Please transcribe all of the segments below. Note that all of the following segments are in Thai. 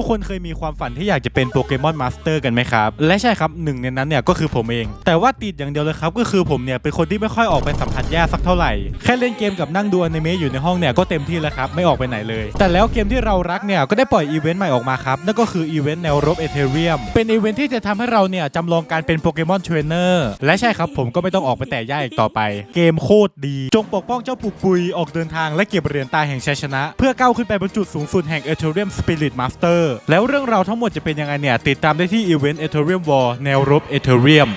ทุกคนเคยมีความฝันที่อยากจะเป็นโปเกมอนมาสเตอร์กันไหมครับ และใช่ครับหนึ่งในนั้นเนี่ยก็คือผมเอง แต่ว่าติดอย่างเดียวเลยครับ ก็คือผมเนี่ยเป็นคนที่ไม่ค่อยออกไปสัมผัสหญ้าสักเท่าไหร่ แค่เล่นเกมกับนั่งดูอนิเมะอยู่ในห้องเนี่ยก็เต็มที่แล้วครับไม่ออกไปไหนเลย แต่แล้วเกมที่เรารักเนี่ยก็ได้ปล่อยอีเวนต์ใหม่ออกมาครับนั่นก็คืออีเวนต์แนวรบเอเธเรียมเป็นอีเวนต์ที่จะทำให้เราเนี่ยจำลองการเป็นโปเกมอนเทรนเนอร์และใช่ครับผมก็ไม่ต้องออกไปแต่หญ้าอีกต่อไป เกมโคตรดี จงปกป้องเจ้าปุกปุยออกเดินทางและเก็บเหรียญตาแห่งชัยชนะ เพื่อก้าวขึ้นไปบนจุสูงสุดแห่ง Ethereum Spirit Master แล้วเรื่องราวทั้งหมดจะเป็นยังไงเนี่ย ติดตามได้ที่อีเวนต์ Ethereum War แนวรบ Ethereum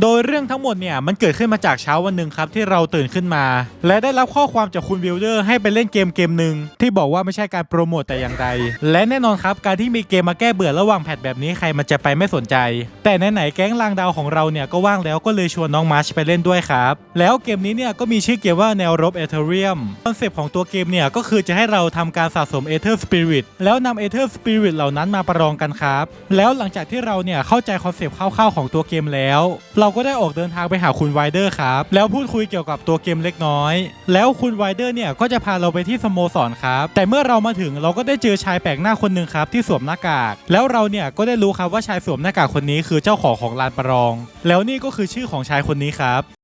โดยเรื่องทั้งหมดเนี่ยมันเกิดขึ้นมาจากเช้าวันหนึ่งครับที่เราตื่นขึ้นมา และได้รับข้อความจากคุณวิลเดอร์ให้ไปเล่นเกมเกมหนึ่งที่บอกว่าไม่ใช่การโปรโมตแต่อย่างใด และแน่นอนครับการที่มีเกมมาแก้เบื่อระหว่างแพทแบบนี้ใครมันจะไปไม่สนใจ แต่ไหนๆแก๊งลางดาวของเราเนี่ยก็ว่างแล้วก็เลยชวนน้องมาร์ชไปเล่นด้วยครับ แล้วเกมนี้เนี่ยก็มีชื่อเกมว่าแนวรบเอเธเรียมคอนเซปต์ของตัวเกมเนี่ยก็คือจะให้เราทำการสะสมเอเธอร์สปิริตแล้วนำเอเธอร์สปิริตเหล่านั้นมาประลองกันครับแล้วหลังจากที่เราเนี่ยเข้าใจคอนเซปต์คร่าวๆของตัวเกมแล้วเราก็ได้ออกเดินทางไปหาคุณไวเดอร์ครับ แล้วพูดคุยเกี่ยวกับตัวเกมเล็กน้อย แล้วคุณไวเดอร์เนี่ยก็จะพาเราไปที่สโมสรครับ แต่เมื่อเรามาถึงเราก็ได้เจอชายแปลกหน้าคนหนึ่งครับที่สวมหน้ากาก แล้วเราเนี่ยก็ได้รู้ครับว่าชายสวมหน้ากากคนนี้คือเจ้าของของลานประลอง แล้วนี่ก็คือชื่อของชายคนนี้ครับ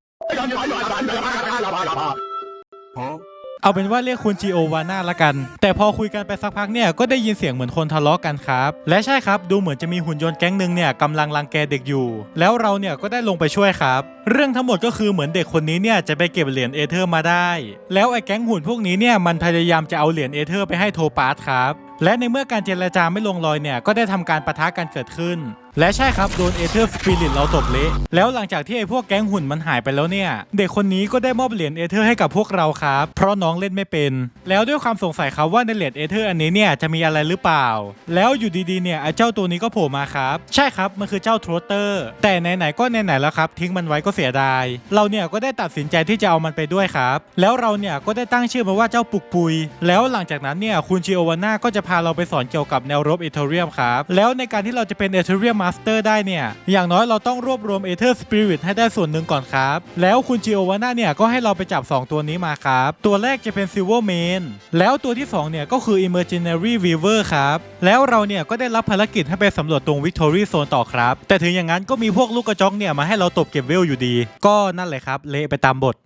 เอาเป็นว่าเรียกคุณจีโอวาน่าละกัน แต่พอคุยกันไปสักพักเนี่ยก็ได้ยินเสียงเหมือนคนทะเลาะกันครับ และใช่ครับดูเหมือนจะมีหุ่นยนต์แก๊งหนึ่งเนี่ยกำลังรังแกเด็กอยู่ แล้วเราเนี่ยก็ได้ลงไปช่วยครับ เรื่องทั้งหมดก็คือเหมือนเด็กคนนี้เนี่ยจะไปเก็บเหรียญเอเธอร์มาได้ แล้วไอ้แก๊งหุ่นพวกนี้เนี่ยมันพยายามจะเอาเหรียญเอเธอร์ไปให้โทปาสครับและในเมื่อการเจรจาไม่ลงรอยเนี่ยก็ได้ทำการปะทะกันเกิดขึ้น และใช่ครับโดนเอเธอร์สปิริตเราตบเละแล้วหลังจากที่ไอ้พวกแก๊งหุ่นมันหายไปแล้วเนี่ย เด็กคนนี้ก็ได้มอบเหรียญเอเธอร์ให้กับพวกเราครับ เพราะน้องเล่นไม่เป็น แล้วด้วยความสงสัยครับว่าในเหรียญเอเธอร์อันนี้เนี่ยจะมีอะไรหรือเปล่า แล้วอยู่ดีๆเนี่ยไอ้เจ้าตัวนี้ก็โผล่มาครับ ใช่ครับมันคือเจ้าทรอเตอร์ แต่ไหนๆก็ไหนๆแล้วครับ ทิ้งมันไว้ก็เสียดาย เราเนี่ยก็ได้ตัดสินใจที่จะเอามันไปด้วยครับ แล้วเราเนี่ยก็ได้ตั้งชื่อมาว่าเจ้าปุกปุย แล้วหลังจากนั้นเนี่ยคุณชิโอวาน่าก็จะพาเราไปสอนเกี่ยวกับแนวรบเอเธเรียมครับแล้วในการที่เราจะเป็นเอเธเรียมมาสเตอร์ได้เนี่ย อย่างน้อยเราต้องรวบรวมเอเธอร์สปิริตให้ได้ส่วนหนึ่งก่อนครับ แล้วคุณชิโอวาน่าเนี่ยก็ให้เราไปจับ 2 ตัวนี้มาครับ ตัวแรกจะเป็นซิลเวอร์เมนแล้วตัวที่ 2 เนี่ยก็คือ Imaginary Weaver ครับ แล้วเราเนี่ยก็ได้รับภารกิจให้ไปสำรวจตรง Victory Zone ต่อครับ แต่ถึงอย่างนั้นก็มีพวกลูกกระจอกเนี่ยมาให้เราตบเก็บเวลอยู่ดี ก็นั่นแหละครับเละไปตามบท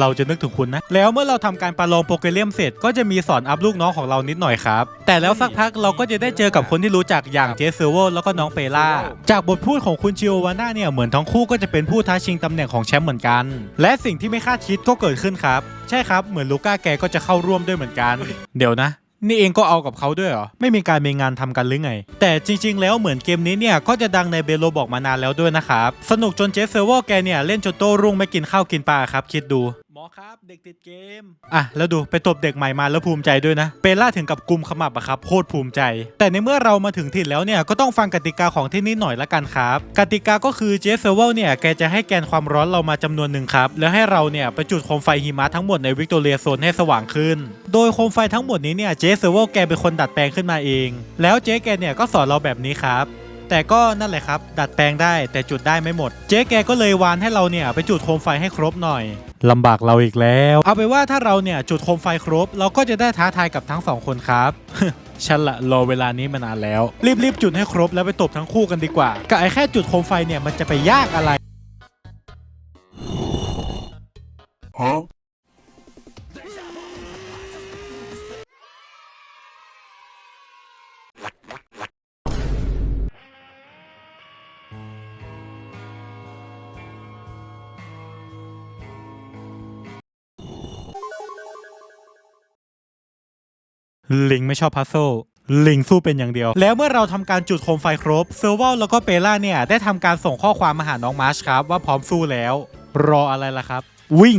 เราจะนึกถึงคุณนะ แล้วเมื่อเราทำการประลองโปเกเลียมเสร็จ ก็จะมีสอนอัพลูกน้องของเรานิดหน่อยครับ แต่แล้วสักพักเราก็จะได้เจอกับคนที่รู้จักอย่างเจสเซโวแล้วก็น้องเปล่า จากบทพูดของคุณชิโอวาน่าเนี่ยเหมือนทั้งคู่ก็จะเป็นผู้ท้าชิงตำแหน่งของแชมป์เหมือนกัน และสิ่งที่ไม่คาดคิดก็เกิดขึ้นครับ ใช่ครับเหมือนลูก้าแกก็จะเข้าร่วมด้วยเหมือนกัน เดี๋ยวนะ นี่เองก็เอากับเขาด้วยเหรอ ไม่มีการมีงานทำกันหรือไง แต่จริง ๆ แล้วเหมือนเกมนี้เนี่ยก็จะดังในเบโลบอกมานานแล้วด้วยนะครับ สนุกจนเจสเซอร์วอแกเนี่ยเล่นจนโต้รุ่งไม่กินข้าวกินปลาครับ คิดดู หมอครับ เด็กติดเกม อะ แล้วดูไปตบเด็กใหม่มาแล้วภูมิใจด้วยนะเปล่าถึงกับกุมขมับอะครับโคตรภูมิใจ แต่ในเมื่อเรามาถึงถิ่นแล้วเนี่ยก็ต้องฟังกติกาของที่นี่หน่อยละกันครับ กติกาก็คือเจสเซอร์วอเนี่ยแกจะให้แกนความร้อนเรามาจำนวนหนึ่งครับ แล้วให้เราเนี่ยไปจุดโคมไฟหิมะทั้งหมดในวิกตอเรียโซนให้สว่างขึ้น โดยโคมไฟทั้งหมดนี้เนี่ยเจสเซอร์วอแกเป็นคนดัดแปลงขึ้นมาเอง แล้วเจ๊แกเนี่ยก็สอนเราแบบนี้ครับ แต่ก็นั่นแหละครับ ดัดแปลงได้แต่จุดได้ไม่หมด เจ๊แกก็เลยวานให้เราเนี่ยไปจุดโคมไฟให้ครบหน่อยลำบากเราอีกแล้ว เอาไปนว่าถ้าเราเนี่ยจุดโคมไฟครบ เราก็จะได้ท้าทายกับทั้งสองคนครับฉันละรอเวลานี้มานานแล้ว รีบๆจุดให้ครบแล้วไปตบทั้งคู่กันดีกว่ากับไอ้แค่จุดโคมไฟเนี่ยมันจะไปยากอะไร ลิงไม่ชอบพัซโซลิงสู้เป็นอย่างเดียว แล้วเมื่อเราทำการจุดโคมไฟครบเซอร์วลแล้วก็เปล่าเนี่ย ได้ทำการส่งข้อความมาหาน้องมาร์ชครับ ว่าพร้อมสู้แล้ว รออะไรล่ะครับ วิ่ง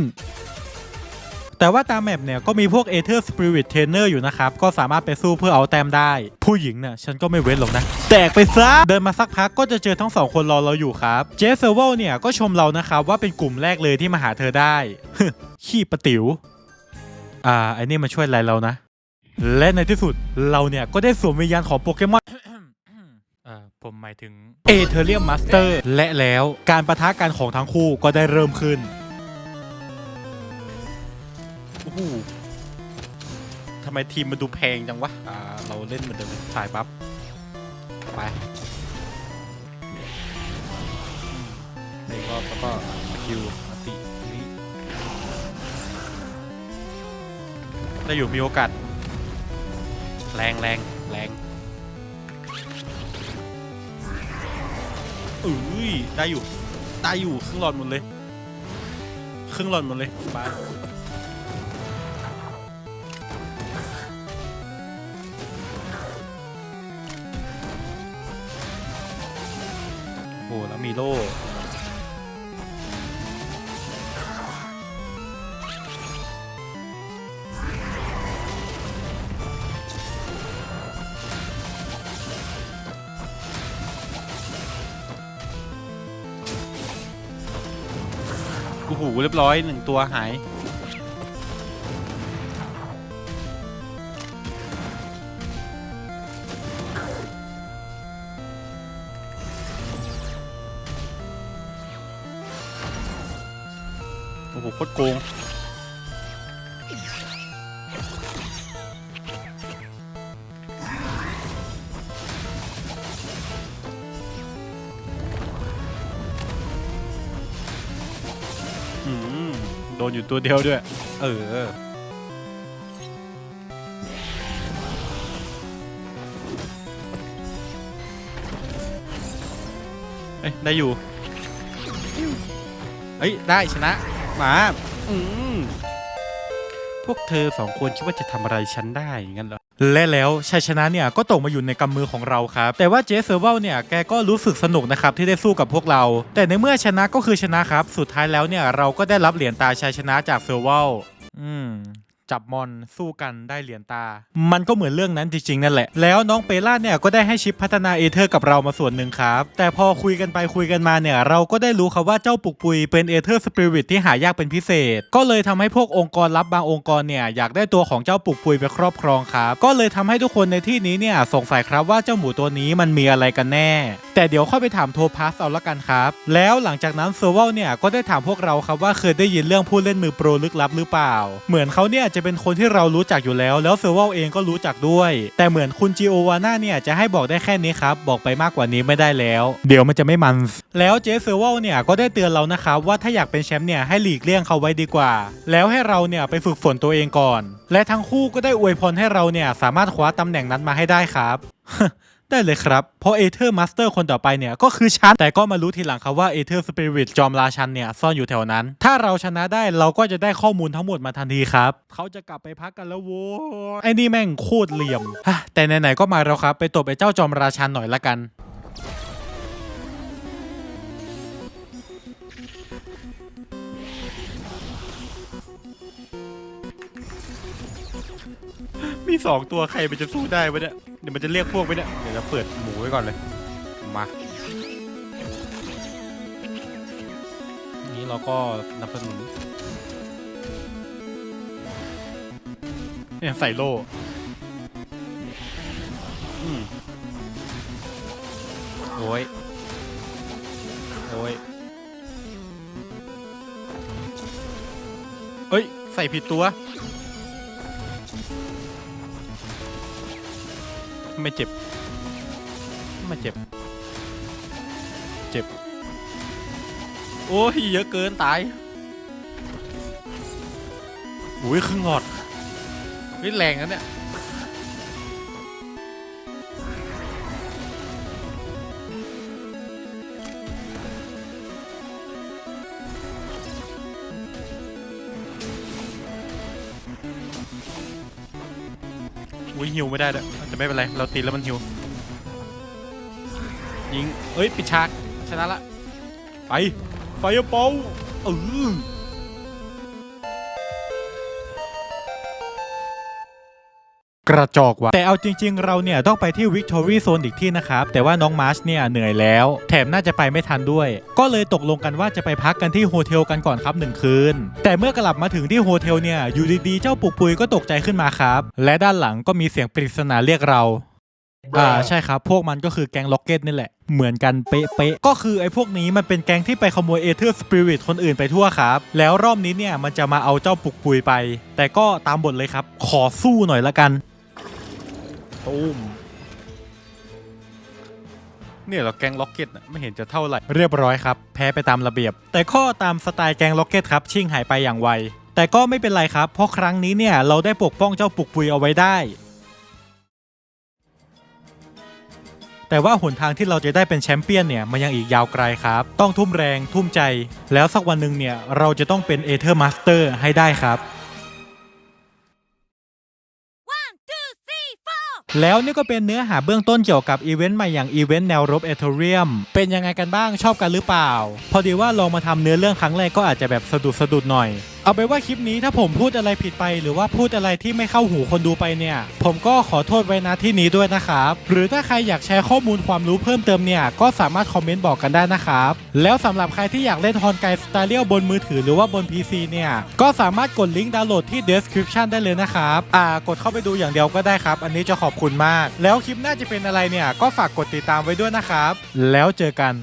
แต่ว่าตามแมปเนี่ย ก็มีพวก Ether Spirit Trainer อร์อยู่นะครับ ก็สามารถไปสู้เพื่อเอาแต้มได้ ผู้หญิงเนี่ยฉันก็ไม่เว้นหรอกนะ แตกไปซะ เดินมาสักพักก็จะเจอทั้งสองคนรอเราอยู่ครับเจสเซอร์วลเนี่ยก็ชมเรานะครับว่าเป็นกลุ่มแรกเลยที่มาหาเธอได้ขี้ประติ๋วอ่าไอ้นี่มาช่วยอะไรเรานะ และในที่สุดเราเนี่ยก็ได้สวมวิญญาณของโปเกมอนเอ่อผมหมายถึงเอเธเรียมมาสเตอร์และแล้วการประทะกันของทั้งคู่ก็ได้เริ่มขึ้นโอ้โหทำไมไมทีมมันดูแพงจังวะอ่าเราเล่นเหมือนเดิมสายบัฟไปในรอบแล้วก็สกิลอันตินี่ได้อยู่มีโอกาส แรงแรงแรงอุ้ยได้อยู่ได้อยู่ครึ่งหลอดหมดเลยครึ่งหลอดหมดเลยไปโอ้แล้วมีโล่ เรียบร้อยหนึ่งตัวหาย โอ้โหโคตรโกง นอยู่ตัวเดียวด้วย เออ เอ้ยได้อยู่ เอ้ยได้ชนะมา อืม พวกเธอสองคนคิดว่าจะทำอะไรฉันได้อย่างนั้นเหรอ และแล้วชัยชนะเนี่ยก็ตกมาอยู่ในกำมือของเราครับ แต่ว่าเจสเซอร์เวลเนี่ยแกก็รู้สึกสนุกนะครับที่ได้สู้กับพวกเรา แต่ในเมื่อชนะก็คือชนะครับ สุดท้ายแล้วเนี่ยเราก็ได้รับเหรียญตาชัยชนะจากเซอร์เวลอืม จับมอนสู้กันได้เหรียญตา มันก็เหมือนเรื่องนั้นจริงๆนั่นแหละ แล้วน้องเปล่าเนี่ยก็ได้ให้ชิปพัฒนาเอเธอร์กับเรามาส่วนหนึ่งครับ แต่พอคุยกันไปคุยกันมาเนี่ยเราก็ได้รู้ครับว่าเจ้าปุกปุยเป็นเอเธอร์สปิริตที่หายากเป็นพิเศษ ก็เลยทำให้พวกองค์กรลับบางองค์กรเนี่ยอยากได้ตัวของเจ้าปุกปุยไปครอบครองครับ ก็เลยทำให้ทุกคนในที่นี้เนี่ยสงสัยครับว่าเจ้าหมูตัวนี้มันมีอะไรกันแน่ แต่เดี๋ยวค่อยไปถามโทพัสเอาละกันครับ แล้วหลังจากนั้นเซอร์เวลเนี่ยก็ได้ถามพวกเราครับว่าเคยได้ยินเรื่องผู้เล่นมือโปรลึกลับหรือเปล่า เหมือนเขาเนี่ยจะเป็นคนที่เรารู้จักอยู่แล้ว แล้วเซอร์เวลเองก็รู้จักด้วย แต่เหมือนคุณจิโอวาน่าเนี่ยจะให้บอกได้แค่นี้ครับ บอกไปมากกว่านี้ไม่ได้แล้ว เดี๋ยวมันจะไม่มัน แล้วเจสเซอร์เวลเนี่ยก็ได้เตือนเรานะครับว่าถ้าอยากเป็นแชมป์เนี่ยให้หลีกเลี่ยงเขาไว้ดีกว่า แล้วให้เราเนี่ยไปฝึกฝนตัวเองก่อน และทั้งคู่ก็ได้อวยพรให้เราเนี่ยสามารถคว้าตำแหน่งนั้นมาให้ได้ครับ ได้เลยครับ เพราะเอเธอร์มาสเตอร์คนต่อไปเนี่ย ก็คือฉัน แต่ก็มารู้ทีหลังครับว่าเอเธอร์สปิริตจอมราชันเนี่ย ซ่อนอยู่แถวนั้น ถ้าเราชนะได้เราก็จะได้ข้อมูลทั้งหมดมาทันทีครับ เขาจะกลับไปพักกันแล้วโว้ยไอ้นี่แม่งโคตรเหลี่ยมแต่ไหนๆก็มาแล้วครับ ไปตบไอ้เจ้าจอมราชันหน่อยละกัน มีสองตัวใครมันจะสู้ได้วะเนี่ยเดี๋ยวมันจะเรียกพวกไปเนี่ยเดี๋ยวเราเปิดหมูไว้ก่อนเลยมานี้เราก็นับสนุนเนี่ยใส่โล่โอ้ยโอ้ยเอ้ย ใส่ผิดตัว ไม่เจ็บ ไม่เจ็บ เจ็บ โอ้ยเยอะเกินตายอุ้ยครึ่งหลอดนี่แรงนะเนี่ย อุ้ยฮิวไม่ได้ด้วยแต่ไม่เป็นไร เราตีแล้วมันฮิว ยิง เอ้ย ปิดฉาก ชนะละ ไป ไฟเปาเออ กระจอกว่ะแต่เอาจริง ๆ เราเนี่ยต้องไปที่ Victory Zone อีกที่นะครับ แต่ว่าน้องมาร์ชเนี่ยเหนื่อยแล้ว แถมน่าจะไปไม่ทันด้วย ก็เลยตกลงกันว่าจะไปพักกันที่โฮเทลกันก่อนครับหนึ่งคืน แต่เมื่อกลับมาถึงที่โฮเทลเนี่ยอยู่ดีๆเจ้าปุกปุยก็ตกใจขึ้นมาครับ และด้านหลังก็มีเสียงปริศนาเรียกเราอ่าใช่ครับ พวกมันก็คือแก๊งล็อกเก็ตนี่แหละ เหมือนกันเป๊ะๆก็คือไอ้พวกนี้มันเป็นแก๊งที่ไปขโมยเอเธอร์สปิริตคนอื่นไปทั่วครับ แล้วรอบนี้เนี่ยมันจะมาเอาเจ้าปุกปุยไป แต่ก็ตามบทเลยครับ ขอสู้หน่อยละกัน ตูมเนี่ยเหราแก๊งล็อกเก็ตน่ะไม่เห็นจะเท่าไหร่ เรียบร้อยครับ แพ้ไปตามระเบียบ แต่ก็ตามสไตล์แก๊งล็อกเก็ตครับ ชิ่งหายไปอย่างไว แต่ก็ไม่เป็นไรครับ เพราะครั้งนี้เนี่ย เราได้ปกป้องเจ้าปุกปุยเอาไว้ได้ แต่ว่าหนทางที่เราจะได้เป็นแชมเปี้ยนเนี่ย มันยังอีกยาวไกลครับ ต้องทุ่มแรงทุ่มใจ แล้วสักวันหนึ่งเนี่ยเราจะต้องเป็นเอเธอร์มาสเตอร์ให้ได้ครับ แล้วนี่ก็เป็นเนื้อหาเบื้องต้นเกี่ยวกับอีเวนต์ใหม่อย่างอีเวนต์แนวรบเอเทอเรียมเป็นยังไงกันบ้างชอบกันหรือเปล่า พอดีว่าลองมาทำเนื้อเรื่องครั้งแรกก็อาจจะแบบสะดุดสะดุดหน่อย เอาไปนว่าคลิปนี้ถ้าผมพูดอะไรผิดไป หรือว่าพูดอะไรที่ไม่เข้าหูคนดูไปเนี่ย ผมก็ขอโทษไว้นะที่นี้ด้วยนะครับ หรือถ้าใครอยากแชร์ข้อมูลความรู้เพิ่มเติมเนี่ย ก็สามารถคอมเมนต์บอกกันได้นะครับ แล้วสำหรับใครที่อยากเล่นฮอนไกสตาเลียบนมือถือหรือว่าบน PC เนี่ย ก็สามารถกดลิงก์ดาวน์โหลดที่ description ได้เลยนะครับ อ่ากดเข้าไปดูอย่างเดียวก็ได้ครับ อันนี้จะขอบคุณมาก แล้วคลิปหน้าจะเป็นอะไรเนี่ยก็ฝากกดติดตามไว้ด้วยนะครับ แล้วเจอกัน